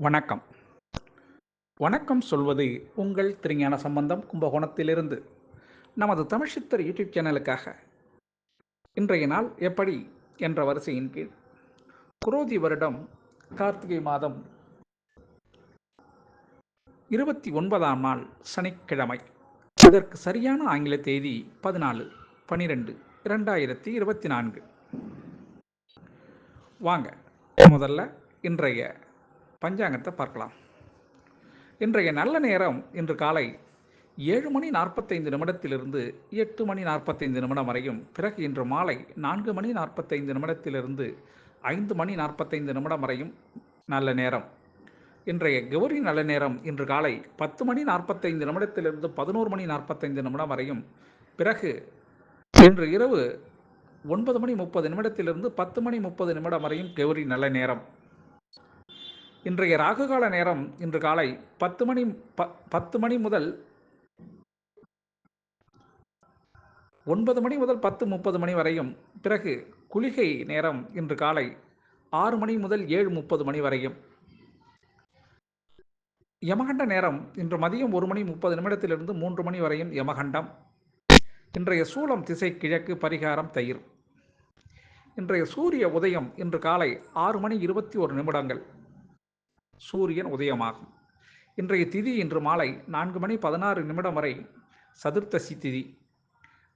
வணக்கம். வணக்கம் சொல்வது உங்கள் திருஞான சம்பந்தம் கும்பகோணத்திலிருந்து. நமது தமிழ் சித்தர் யூடியூப் சேனலுக்காக. இன்றைய நாள் எப்படி என்ற வரிசையின் கீழ். குரோதி வருடம் கார்த்திகை மாதம். இருபத்தி ஒன்பதாம் நாள் சனிக்கிழமை. இதற்கு சரியான ஆங்கில தேதி பதினாலு பனிரெண்டு இரண்டாயிரத்தி இருபத்தி நான்கு. வாங்க முதல்ல இன்றைய பஞ்சாங்கத்தை பார்க்கலாம். இன்றைய நல்ல நேரம் இன்று காலை ஏழு மணி நாற்பத்தைந்து நிமிடத்திலிருந்து எட்டு மணி நாற்பத்தைந்து நிமிடம் வரையும் பிறகு இன்று மாலை நான்கு மணி நாற்பத்தைந்து நிமிடத்திலிருந்து ஐந்து மணி நாற்பத்தைந்து நிமிடம் வரையும் நல்ல நேரம். இன்றைய கௌரி நல்ல நேரம் இன்று காலை பத்து மணி நாற்பத்தைந்து நிமிடத்திலிருந்து பதினோரு மணி நாற்பத்தைந்து நிமிடம் வரையும் பிறகு இன்று இரவு ஒன்பது மணி முப்பது நிமிடத்திலிருந்து பத்து மணி முப்பது நிமிடம் வரையும் கௌரி நல்ல நேரம். இன்றைய ராகுகால நேரம் இன்று காலை பத்து மணி ப பத்து மணி முதல் ஒன்பது மணி முதல் பத்து முப்பது மணி வரையும் பிறகு குளிகை நேரம் இன்று காலை ஆறு மணி முதல் ஏழு முப்பது மணி வரையும். யமகண்ட நேரம் இன்று மதியம் ஒரு மணி முப்பது நிமிடத்திலிருந்து மூன்று மணி வரையும் யமகண்டம். இன்றைய சூலம் திசை கிழக்கு பரிகாரம் தயிர். இன்றைய சூரிய உதயம் இன்று காலை ஆறு மணி இருபத்தி ஒரு நிமிடங்கள். சூரியன் உதயமாகும். இன்றைய திதி இன்று மாலை நான்கு மணி பதினாறு நிமிடம் வரை சதுர்த்தசி திதி.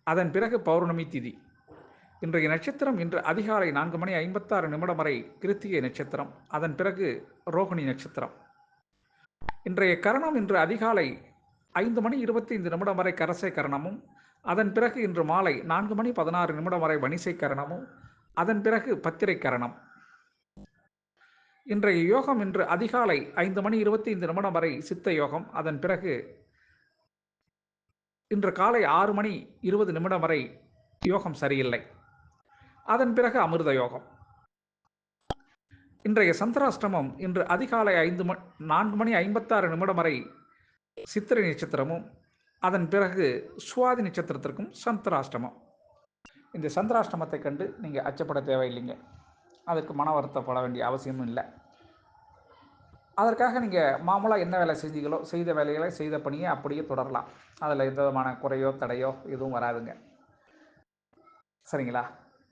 அதன் பிறகு பௌர்ணமி திதி. இன்றைய நட்சத்திரம் இன்று அதிகாலை நான்கு மணி ஐம்பத்தாறு நிமிடம் வரை கிருத்திகை நட்சத்திரம். அதன் பிறகு ரோகிணி நட்சத்திரம். இன்றைய கரணம் இன்று அதிகாலை ஐந்து மணி இருபத்தைந்து நிமிடம் வரை கரசை கரணமும் அதன் பிறகு இன்று மாலை நான்கு மணி பதினாறு நிமிடம் வரை வணிசை கரணமும் அதன் பிறகு பத்திரை கரணம். இன்றைய யோகம் இன்று அதிகாலை ஐந்து மணி இருபத்தி ஐந்து நிமிடம் வரை சித்த யோகம். அதன் பிறகு இன்று காலை ஆறு மணி இருபது நிமிடம் வரை யோகம் சரியில்லை. அதன் பிறகு அமிர்த யோகம். இன்றைய சந்திராஷ்டிரமம் இன்று அதிகாலை ஐந்து மணி நான்கு மணி ஐம்பத்தாறு நிமிடம் வரை சித்திரை நட்சத்திரமும் அதன் பிறகு சுவாதி நட்சத்திரத்திற்கும் சந்திராஷ்டிரமம் இந்த சந்திராஷ்டிரமத்தை கண்டு நீங்கள் அச்சப்பட தேவையில்லைங்க. அதுக்கு மன வருத்தப்பட வேண்டிய அவசியமும் இல்லை. அதற்காக நீங்கள் மாமூலாக என்ன வேலை செஞ்சீங்களோ செய்த வேலைகளை செய்த பணியை அப்படியே தொடரலாம். அதில் எந்த விதமான குறையோ தடையோ எதுவும் வராதுங்க. சரிங்களா?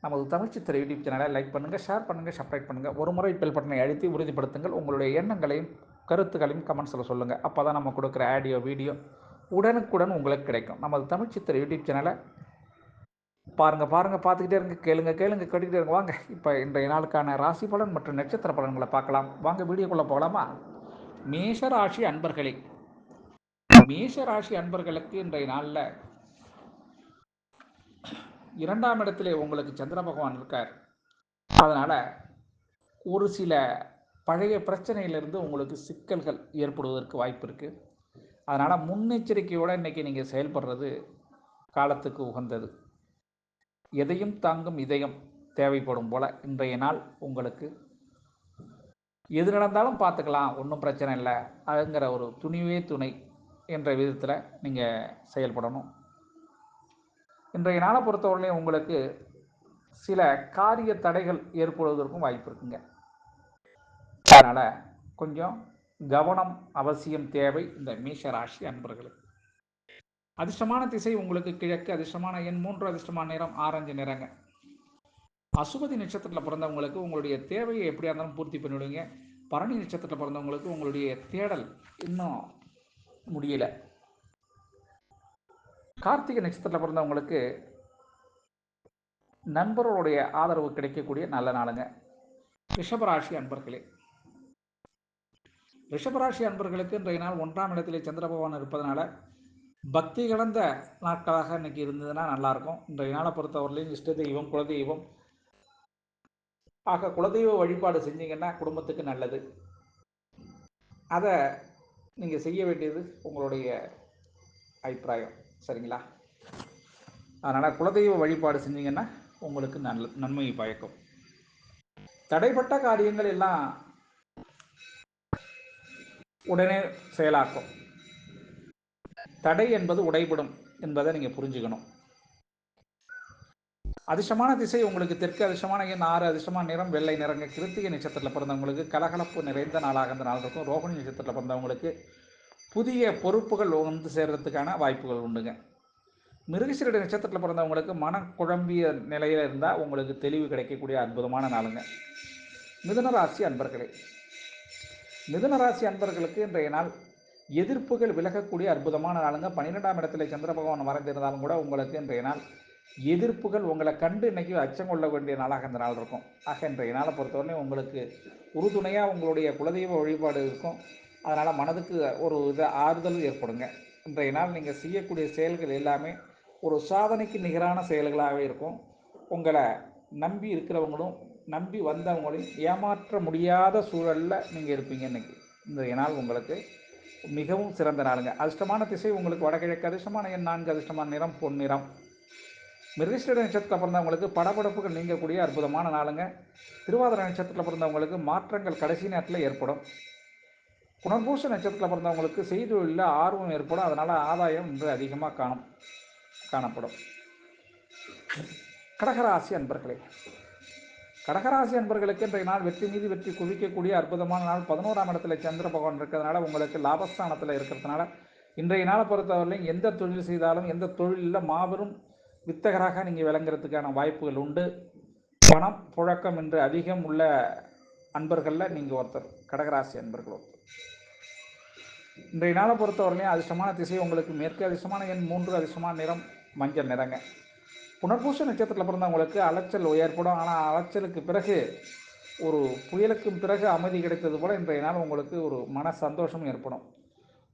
நமது தமிழ் சித்திர யூடியூப் சேனலை லைக் பண்ணுங்கள் ஷேர் பண்ணுங்கள் சப்ஸ்கிரைப் பண்ணுங்கள் ஒரு முறை பெல் பட்டனை அழுத்தி உறுதிப்படுத்துங்கள். உங்களுடைய எண்ணங்களையும் கருத்துக்களையும் கமெண்ட்ஸில் சொல்லுங்கள் அப்போ தான் நம்ம கொடுக்குற ஆடியோ வீடியோ உடனுக்குடன் உங்களுக்கு கிடைக்கும். நமது தமிழ் சித்திர யூடியூப் சேனலை பாருங்கள் பாருங்கள் பார்த்துக்கிட்டே இருங்க கேளுங்க கேளுங்க கேட்டுக்கிட்டே இருங்க. வாங்க இப்போ இன்றைய நாளுக்கான ராசி பலன் மற்றும் நட்சத்திர பலன்களை பார்க்கலாம். வாங்க வீடியோக்குள்ளே போகலாமா? மேஷ ராசி அன்பர்களே மேஷராசி அன்பர்களுக்கு இன்றைய நாளில் இரண்டாம் இடத்திலே உங்களுக்கு சந்திர பகவான் இருக்கார். அதனால் ஒரு சில பழைய பிரச்சனையிலிருந்து உங்களுக்கு சிக்கல்கள் ஏற்படுவதற்கு வாய்ப்பு இருக்குது அதனால் முன்னெச்சரிக்கையோடு இன்றைக்கி நீங்கள் செயல்படுறது காலத்துக்கு உகந்தது. எதையும் தாங்கும் இதயம் தேவைப்படும் போல் இன்றைய நாள் உங்களுக்கு. எது நடந்தாலும் பார்த்துக்கலாம் ஒன்றும் பிரச்சனை இல்லை அதுங்கிற ஒரு துணிவே துணை என்ற விதத்தில் நீங்கள் செயல்படணும். இன்றைய நாளை பொறுத்தவரையிலையும் உங்களுக்கு சில காரிய தடைகள் ஏற்படுவதற்கும் வாய்ப்பு இருக்குங்க. அதனால் கொஞ்சம் கவனம் அவசியம் தேவை இந்த மேஷ ராசி அன்பர்களுக்கு அதிர்ஷ்டமான திசை உங்களுக்கு கிழக்கு அதிர்ஷ்டமான எண் மூன்று அதிர்ஷ்டமான நிறம் ஆரஞ்சு நிறங்க. அசுபதி நட்சத்திரத்தில் பிறந்தவங்களுக்கு உங்களுடைய தேவையை எப்படியா இருந்தாலும் பூர்த்தி பண்ணிவிடுங்க பரணி நட்சத்திரத்தில் பிறந்தவங்களுக்கு உங்களுடைய தேடல் இன்னும் முடியல. கார்த்திகை நட்சத்திரத்தில் பிறந்தவங்களுக்கு நண்பர்களுடைய ஆதரவு கிடைக்கக்கூடிய நல்ல நாளுங்க. ரிஷபராசி அன்பர்களே. ரிஷபராசி அன்பர்களுக்கு இன்றைய நாள் ஒன்றாம் இடத்திலே சந்திர பகவான் இருப்பதனால பக்தி கலந்த நாட்களாக இன்னைக்கு இருந்ததுன்னா நல்லாயிருக்கும். இன்றைய நாளை பொறுத்தவரையிலையும் இஷ்ட தெய்வம் குலதெய்வம் ஆக குலதெய்வ வழிபாடு செஞ்சீங்கன்னா குடும்பத்துக்கு நல்லது. அதை நீங்கள் செய்ய வேண்டியது உங்களுடைய அபிப்பிராயம். சரிங்களா? அதனால் குலதெய்வ வழிபாடு செஞ்சீங்கன்னா உங்களுக்கு நல்ல நன்மையை பயக்கும். தடைப்பட்ட காரியங்கள் எல்லாம் உடனே செயலாக்கும். தடை என்பது உடைபடும் என்பதை நீங்கள் புரிஞ்சுக்கணும். அதிர்ஷ்டமான திசை உங்களுக்கு தெற்கு அதிர்ஷ்டமான எண் ஆறு அதிர்ஷ்டமான நிறம் வெள்ளை நிறங்க கிருத்திகை நட்சத்திரத்தில் பிறந்தவங்களுக்கு கலகலப்பு நிறைந்த நாளாக அந்த நாள் இருக்கும். ரோகிணி நட்சத்திரத்தில் பிறந்தவங்களுக்கு புதிய பொறுப்புகள் வந்து சேர்றதுக்கான வாய்ப்புகள் உண்டுங்க. மிருகசீரடி நட்சத்திரத்தில் பிறந்தவங்களுக்கு மன குழம்பிய நிலையில் இருந்தால் உங்களுக்கு தெளிவு கிடைக்கக்கூடிய அற்புதமான நாளுங்க. மிதுன ராசி அன்பர்களே மிதுன ராசி அன்பர்களுக்கு இன்றைய நாள் எதிர்ப்புகள் விலகக்கூடிய அற்புதமான நாளுங்க. பன்னிரெண்டாம் இடத்துல சந்திர பகவான் மறைந்திருந்தாலும் கூட உங்களுக்கு இன்றைய நாள் எதிர்ப்புகள் உங்களை கண்டு இன்னைக்கு அச்சம் கொள்ள வேண்டிய நாளாக இந்த நாள் இருக்கும். ஆக இன்றைய நாளை பொறுத்தவரை உங்களுக்கு உறுதுணையாக உங்களுடைய குலதெய்வ வழிபாடு இருக்கும். அதனால் மனதுக்கு ஒரு இது ஆறுதல் ஏற்படுங்க. இன்றைய நாள் நீங்கள் செய்யக்கூடிய செயல்கள் எல்லாமே ஒரு சாதனைக்கு நிகரான செயல்களாகவே இருக்கும். உங்களை நம்பி இருக்கிறவங்களும் நம்பி வந்தவங்களையும் ஏமாற்ற முடியாத சூழலில் நீங்கள் இருப்பீங்க இன்னைக்கு. இன்றைய நாள் உங்களுக்கு மிகவும் சிறந்த நாளுங்க. அதிர்ஷ்டமான திசை உங்களுக்கு வடகிழக்கு அதிர்ஷ்டமான எண் நான்கு அதிர்ஷ்டமான நிறம் பொன் நிறம். மிருகஸ்ரீட நட்சத்திரத்தில் பிறந்தவங்களுக்கு படபடப்புகள் நீங்கக்கூடிய அற்புதமான நாளுங்க. திருவாதிரை நட்சத்திரத்தில் பிறந்தவங்களுக்கு மாற்றங்கள் கடைசி நேரத்தில் ஏற்படும். புனர்பூச நட்சத்திரத்தில் பிறந்தவங்களுக்கு செய்தொழிலில் ஆர்வம் ஏற்படும். அதனால் ஆதாயம் இன்று அதிகமாக காணும் காணப்படும். கடகராசி அன்பர்களே கடகராசி அன்பர்களுக்கு இன்றைய நாள் வெற்றி மீது வெற்றி குவிக்கக்கூடிய அற்புதமான நாள். பதினோராம் இடத்துல சந்திர பகவான் இருக்கிறதுனால உங்களுக்கு லாபஸ்தானத்தில் இருக்கிறதுனால இன்றைய நாளை பொறுத்தவரையிலும் எந்த தொழில் செய்தாலும் எந்த தொழிலில் மாபெரும் வித்தகராக நீங்கள் விளங்குறதுக்கான வாய்ப்புகள் உண்டு. பணம் புழக்கம் என்று அதிகம் உள்ள அன்பர்களில் நீங்கள் ஒருத்தர் கடகராசி அன்பர்கள் ஒருத்தர். இன்றைய நாளை பொறுத்தவரையிலையும் அதிர்ஷ்டமான திசை உங்களுக்கு மேற்கு அதிர்ஷ்டமான எண் மூன்று அதிர்ஷ்டமான நிறம் மஞ்சள் நிறங்க. புனர்பூச நட்சத்திரத்தில் பிறந்தவங்களுக்கு அலைச்சல் ஏற்படும். ஆனால் அலைச்சலுக்கு பிறகு ஒரு புயலுக்கும் பிறகு அமைதி கிடைத்தது போல இன்றைய நாள் உங்களுக்கு ஒரு மன சந்தோஷம் ஏற்படும்.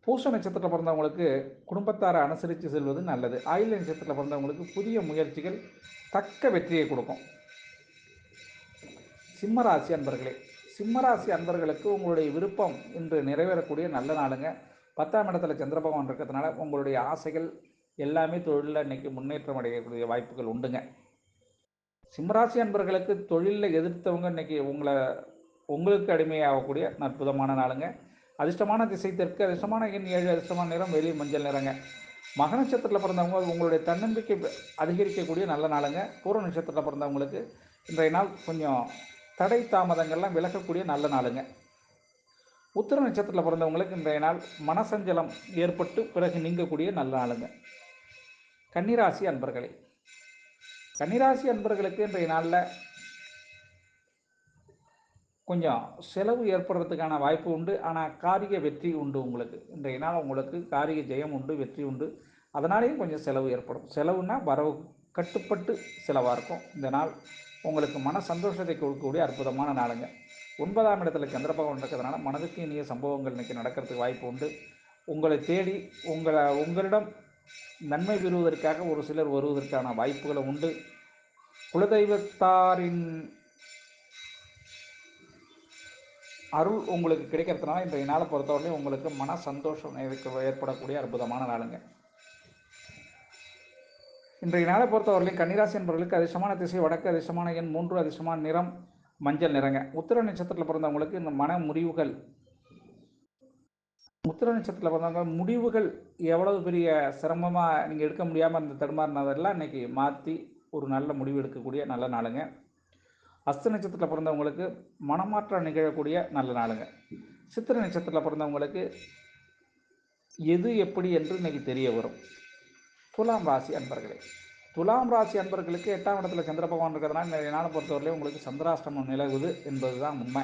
பூச நட்சத்திரத்தில் பிறந்தவங்களுக்கு குடும்பத்தாரை அனுசரித்து செல்வது நல்லது. ஆயுள் நட்சத்திரத்தில் பிறந்தவங்களுக்கு புதிய முயற்சிகள் தக்க வெற்றியை கொடுக்கும். சிம்மராசி அன்பர்களே சிம்மராசி அன்பர்களுக்கு உங்களுடைய விருப்பம் இன்று நிறைவேறக்கூடிய நல்ல நாளுங்க. பத்தாம் இடத்துல சந்திர பகவான் இருக்கிறதுனால உங்களுடைய ஆசைகள் எல்லாமே தொழிலில் இன்னைக்கு முன்னேற்றம் அடையக்கூடிய வாய்ப்புகள் உண்டுங்க. சிம்மராசி அன்பர்களுக்கு தொழிலில் எதிர்த்தவங்க இன்னைக்கு உங்களை உங்களுக்கு அடிமையாகக்கூடிய அற்புதமான நாளுங்க. அதிர்ஷ்டமான திசை தெற்கு அதிர்ஷ்டமான எண் ஏழு அதிர்ஷ்டமான நிறம் வெளி மஞ்சள் நிறங்க. மக நட்சத்திரத்தில் பிறந்தவங்க உங்களுடைய தன்னம்பிக்கை அதிகரிக்கக்கூடிய நல்ல நாளுங்க. பூர்வ நட்சத்திரத்தில் பிறந்தவங்களுக்கு இன்றைய நாள் கொஞ்சம் தடை தாமதங்கள்லாம் விலகக்கூடிய நல்ல நாளுங்க. உத்திர நட்சத்திரத்தில் பிறந்தவங்களுக்கு இன்றைய நாள் மனசஞ்சலம் ஏற்பட்டு பிறகு நீங்கக்கூடிய நல்ல நாளுங்க. கன்னிராசி அன்பர்களே கன்னிராசி அன்பர்களுக்கு இன்றைய நாளில் கொஞ்சம் செலவு ஏற்படுறதுக்கான வாய்ப்பு உண்டு. ஆனால் காரிய வெற்றி உண்டு உங்களுக்கு. இன்றைய நாள் உங்களுக்கு காரிய ஜெயம் உண்டு வெற்றி உண்டு. அதனாலேயும் கொஞ்சம் செலவு ஏற்படும். செலவுனா வரவு கட்டுப்பட்டு செலவாக இருக்கும். இந்த நாள் உங்களுக்கு மன சந்தோஷத்தை கொடுக்கக்கூடிய அற்புதமான நாளுங்க. ஒன்பதாம் இடத்துல சந்திரபகவான் இருக்கிறதுனால மனதுக்கு இனிய சம்பவங்கள் இன்றைக்கி நடக்கிறதுக்கு வாய்ப்பு உண்டு. உங்களை தேடி உங்களை உங்களிடம் நன்மை பெறுவதற்காக ஒரு சிலர் வருவதற்கான வாய்ப்புகளை உண்டு. குலதெய்வத்தாரின் அருள் உங்களுக்கு கிடைக்கிறதுனால இன்றைய நாளை பொறுத்தவரை உங்களுக்கு மன சந்தோஷம் ஏற்படக்கூடிய அற்புதமான நாளுங்க. இன்றைய நாளை பொறுத்தவரையிலும் கன்னிராசி என்பவர்களுக்கு அதிர்ஷ்டமான திசை வடக்கு அதிர்ஷ்டமான எண் மூன்று அதிர்ஷ்டமான நிறம் மஞ்சள் நிறங்க. உத்திர நட்சத்திரத்தில் பிறந்தவங்களுக்கு இந்த மன முறிவுகள் முத்திர நட்சத்திரத்தில் பிறந்தவங்க முடிவுகள் எவ்வளவு பெரிய சிரமமாக நீங்கள் எடுக்க முடியாமல் இருந்த தடுமாறினதெல்லாம் இன்னைக்கு மாற்றி ஒரு நல்ல முடிவு எடுக்கக்கூடிய நல்ல நாளுங்க. அஸ்த நட்சத்திரத்தில் பிறந்தவங்களுக்கு மனமாற்றம் நிகழக்கூடிய நல்ல நாளுங்க. சித்திரை நட்சத்திரத்தில் பிறந்தவங்களுக்கு எது எப்படி என்று இன்னைக்கு தெரிய வரும். துலாம் ராசி அன்பர்களே துலாம் ராசி அன்பர்களுக்கு எட்டாம் இடத்துல சந்திர பகவான் இருக்கிறதுனால நிறைய நாளை பொறுத்தவரையிலையும் உங்களுக்கு சந்திராஷ்டமம் நிலவுது என்பது தான் உண்மை.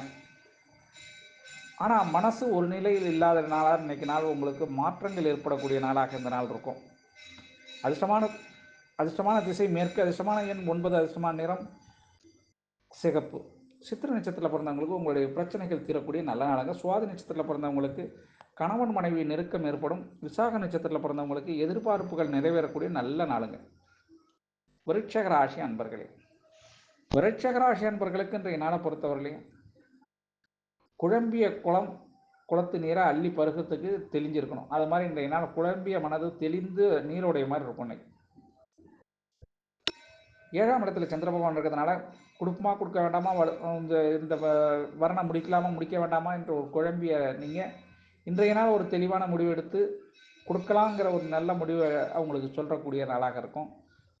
ஆனால் மனசு ஒரு நிலையில் இல்லாத நாளாக இன்னைக்கு நாள் உங்களுக்கு மாற்றங்கள் ஏற்படக்கூடிய நாளாக இந்த நாள் இருக்கும். அதிர்ஷ்டமான அதிர்ஷ்டமான திசை மேற்கு அதிர்ஷ்டமான எண் ஒன்பது அதிர்ஷ்டமான நிறம் சிகப்பு. சித்திர நட்சத்திரத்தில் பிறந்தவங்களுக்கு உங்களுடைய பிரச்சனைகள் தீரக்கூடிய நல்ல நாளுங்க சுவாதி நட்சத்திரத்தில் பிறந்தவங்களுக்கு கணவன் மனைவி நெருக்கம் ஏற்படும். விசாக நட்சத்திரத்தில் பிறந்தவங்களுக்கு எதிர்பார்ப்புகள் நிறைவேறக்கூடிய நல்ல நாளுங்க. விருட்சக ராசி அன்பர்களே. விருட்சக ராசி அன்பர்களுக்கு இன்றைய நாளை பொறுத்தவர்களையும் குழம்பிய குளம் குளத்து நீராக அள்ளி பருகத்துக்கு தெளிஞ்சிருக்கணும். அது மாதிரி இன்றைய நாள் குழம்பிய மனது தெளிந்து நீரோடைய மாதிரி இருக்கும் இன்னைக்கு. ஏழாம் இடத்துல சந்திர பகவான் இருக்கிறதுனால கொடுக்குமா கொடுக்க வேண்டாமா? இந்த இந்த வ- வர்ணம் முடிக்கலாமா முடிக்க வேண்டாமா என்ற ஒரு குழம்பிய நீங்கள் இன்றைய நாள் ஒரு தெளிவான முடிவு எடுத்து கொடுக்கலாங்கிற ஒரு நல்ல முடிவை அவங்களுக்கு சொல்லக்கூடிய நாளாக இருக்கும்.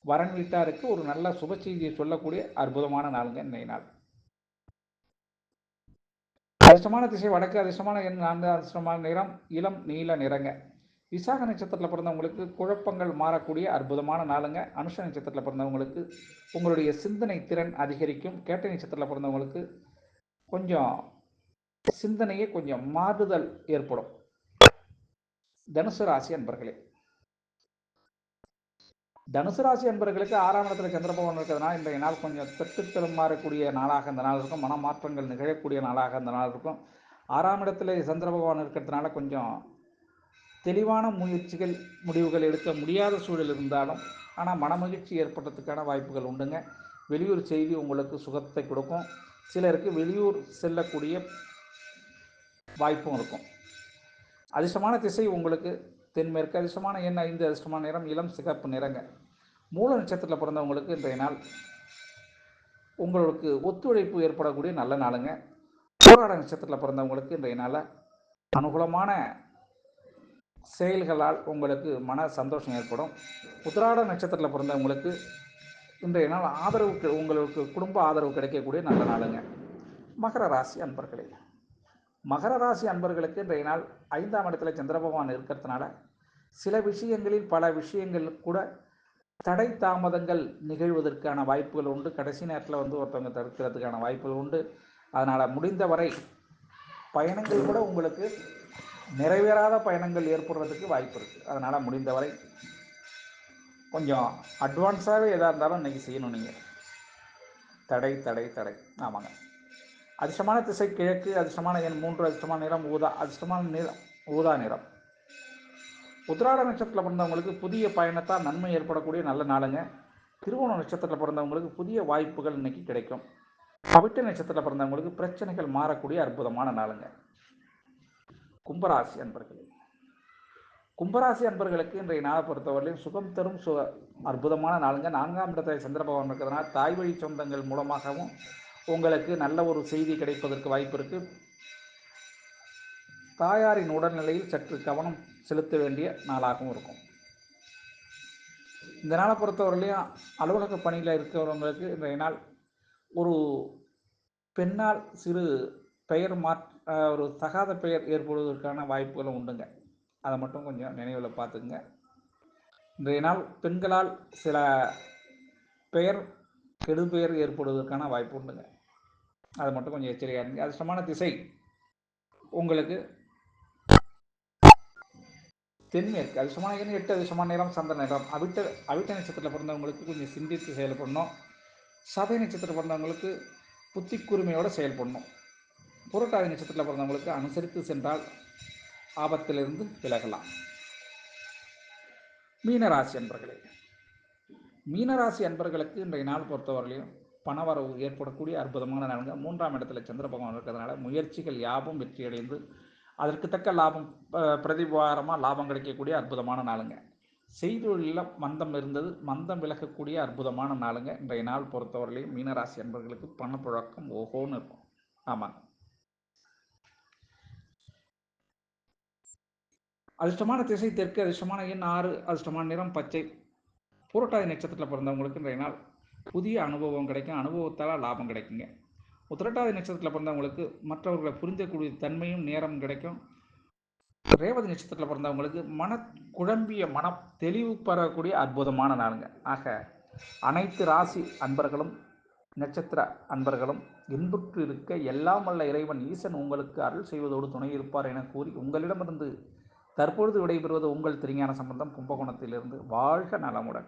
வரன் வீட்டாருக்கு ஒரு நல்ல சுப செய்தியை சொல்லக்கூடிய அற்புதமான நாளுங்க இன்றைய நாள். அதிர்ஷ்டமான திசை வடக்கு அதிர்ஷ்டமான எண் நான்கு அதிர்ஷ்டமான நிறம் இளம் நீல நிறங்க. விசாக நட்சத்திரத்தில் பிறந்தவங்களுக்கு குழப்பங்கள் மாறக்கூடிய அற்புதமான நாளுங்க. அனுஷ நட்சத்திரத்தில் பிறந்தவங்களுக்கு உங்களுடைய சிந்தனை திறன் அதிகரிக்கும். கேட்டை நட்சத்திரத்தில் பிறந்தவங்களுக்கு கொஞ்சம் சிந்தனையே கொஞ்சம் மாறுதல் ஏற்படும். தனுசு ராசி அன்பர்களே தனுசு ராசி அன்பர்களுக்கு ஆறாம் இடத்துல சந்திரபவன் இருக்கிறதுனால இன்றைய நாள் கொஞ்சம் தட்டு மாறக்கூடிய நாளாக இந்த நாள் இருக்கும். மனமாற்றங்கள் நிகழக்கூடிய நாளாக இந்த நாள் இருக்கும். ஆறாம் இடத்துல சந்திரபவன் இருக்கிறதுனால கொஞ்சம் தெளிவான முயற்சிகள் முடிவுகள் எடுக்க முடியாத சூழல் இருந்தாலும் ஆனால் மனமகிழ்ச்சி ஏற்படுறதுக்கான வாய்ப்புகள் உண்டுங்க. வெளியூர் செய்தி உங்களுக்கு சுகத்தை கொடுக்கும். சிலருக்கு வெளியூர் செல்லக்கூடிய வாய்ப்பும் இருக்கும். அதிர்ஷ்டமான திசை உங்களுக்கு தென்மேற்கு அதிர்ஷ்டமான எண் ஐந்து அதிர்ஷ்டமான நிறம் இளம் சிகப்பு நிறங்க. மூல நட்சத்திரத்தில் பிறந்தவங்களுக்கு இன்றைய நாள் உங்களுக்கு ஒத்துழைப்பு ஏற்படக்கூடிய நல்ல நாளுங்க. போராட நட்சத்திரத்தில் பிறந்தவங்களுக்கு இன்றைய நாளில் அனுகூலமான செயல்களால் உங்களுக்கு மன சந்தோஷம் ஏற்படும். உத்திராட நட்சத்திரத்தில் பிறந்தவங்களுக்கு இன்றைய நாள் ஆதரவு உங்களுக்கு குடும்ப ஆதரவு கிடைக்கக்கூடிய நல்ல நாளுங்க. மகர ராசி அன்பர்களே. மகர ராசி அன்பர்களுக்கு இன்றைய நாள் ஐந்தாம் இடத்துல சந்திர பகவான் இருக்கிறதுனால சில விஷயங்களில் பல விஷயங்கள் கூட தடை தாமதங்கள் நிகழ்வதற்கான வாய்ப்புகள் உண்டு. கடைசி நேரத்தில் வந்து ஒருத்தவங்க தடுக்கிறதுக்கான வாய்ப்புகள் உண்டு. அதனால் முடிந்தவரை பயணங்கள் கூட உங்களுக்கு நிறைவேறாத பயணங்கள் ஏற்படுறதுக்கு வாய்ப்பு இருக்குது அதனால் முடிந்தவரை கொஞ்சம் அட்வான்ஸாகவே எதாக இருந்தாலும் இன்றைக்கி செய்யணும் நீங்கள் தடை தடை தடை. ஆமாங்க. அதிர்ஷ்டமான திசை கிழக்கு அதிர்ஷ்டமான எண் மூன்று அதிர்ஷ்டமான நிறம் ஊதா அதிர்ஷ்டமான நிறம் ஊதா நிறம். உத்திராட நட்சத்திரத்தில் பிறந்தவங்களுக்கு புதிய பயணத்தால் நன்மை ஏற்படக்கூடிய நல்ல நாளுங்க. திருவோண நட்சத்திரத்தில் பிறந்தவங்களுக்கு புதிய வாய்ப்புகள் இன்னைக்கு கிடைக்கும். பவிட்ட நட்சத்திரத்தில் பிறந்தவங்களுக்கு பிரச்சனைகள் மாறக்கூடிய அற்புதமான நாளுங்க. கும்பராசி அன்பர்கள் கும்பராசி அன்பர்களுக்கு இன்றைய நாளை பொறுத்தவரையிலும் சுகம் தரும் சு அற்புதமான நாளுங்க. நான்காம் இடத்தை சந்திர பகவான் இருக்கிறதுனால தாய் வழி சொந்தங்கள் மூலமாகவும் உங்களுக்கு நல்ல ஒரு செய்தி கிடைப்பதற்கு வாய்ப்பு இருக்குது தாயாரின் உடல்நிலையில் சற்று கவனம் செலுத்த வேண்டிய நாளாகவும் இருக்கும். இந்த நாளை பொறுத்தவரையிலையும் அலுவலக பணியில் இருக்கிறவங்களுக்கு இன்றைய நாள் ஒரு பெண்ணால் சிறு பெயர் மாற் ஒரு தகாத பெயர் ஏற்படுவதற்கான வாய்ப்புகளும் உண்டுங்க. அதை மட்டும் கொஞ்சம் நினைவில் பார்த்துக்குங்க. இன்றைய நாள் பெண்களால் சில பெயர் கெடுபெயர் ஏற்படுவதற்கான வாய்ப்பு உண்டுங்க. அதை மட்டும் கொஞ்சம் எச்சரிக்கையாக இருங்க. அதிர்ஷ்டமான திசை. உங்களுக்கு தென்மேற்கு அதிர்ஷ்டமான எட்டு அதிர்ஷ்டமான நேரம் சந்திர நேரம் அவிட்ட அவிட்ட நட்சத்திரத்தில் பிறந்தவங்களுக்கு கொஞ்சம் சிந்தித்து செயல்படணும் சபை நட்சத்திரத்தில் பிறந்தவங்களுக்கு புத்தி கூர்மையோடு செயல்படணும் புரட்டாதி நட்சத்திரத்தில் பிறந்தவங்களுக்கு அனுசரித்து சென்றால் ஆபத்திலிருந்து விலகலாம். மீனராசி அன்பர்களே மீனராசி அன்பர்களுக்கு இன்றைய நாள் பொறுத்தவரையிலையும் பணவரவு ஏற்படக்கூடிய அற்புதமான நாளுங்க. மூன்றாம் இடத்துல சந்திர பகவான் இருக்கிறதுனால முயற்சிகள் யாவும் வெற்றியடைந்து அதற்கு தக்க லாபம் பிரதிவாரமாக லாபம் கிடைக்கக்கூடிய அற்புதமான நாளுங்க. செய்தொழிலில் மந்தம் இருந்தது. மந்தம் விலகக்கூடிய அற்புதமான நாளுங்க. இன்றைய நாள் பொறுத்தவரையிலையும் மீனராசி அன்பர்களுக்கு பணப்புழக்கம் ஓஹோன்னு இருக்கும். ஆமாங்க அதிர்ஷ்டமான திசை தெற்கு அதிர்ஷ்டமான எண் ஆறு அதிர்ஷ்டமான நிறம் பச்சை. பூரட்டாதி நட்சத்திரத்தில் பிறந்தவங்களுக்கு இன்றைய நாள் புதிய அனுபவம் கிடைக்கும். அனுபவத்தால் லாபம் கிடைக்குங்க. உத்திரட்டாதி நட்சத்திரத்தில் பிறந்தவங்களுக்கு மற்றவர்களை புரிஞ்சக்கூடிய தன்மையும் நேரம் கிடைக்கும். ரேவதி நட்சத்திரத்தில் பிறந்தவங்களுக்கு மன குழம்பிய மனம் தெளிவு பெறக்கூடிய அற்புதமான நாளுங்க. ஆக அனைத்து ராசி அன்பர்களும் நட்சத்திர அன்பர்களும் இன்புற்று இருக்க எல்லாம் வல்ல இறைவன் ஈசன் உங்களுக்கு அருள் செய்வதோடு துணை இருப்பார் என கூறி உங்களிடமிருந்து தற்பொழுது விடைபெறுவது உங்கள் திருஞான சம்பந்தம் கும்பகோணத்திலிருந்து வாழ்க நலமுடன்.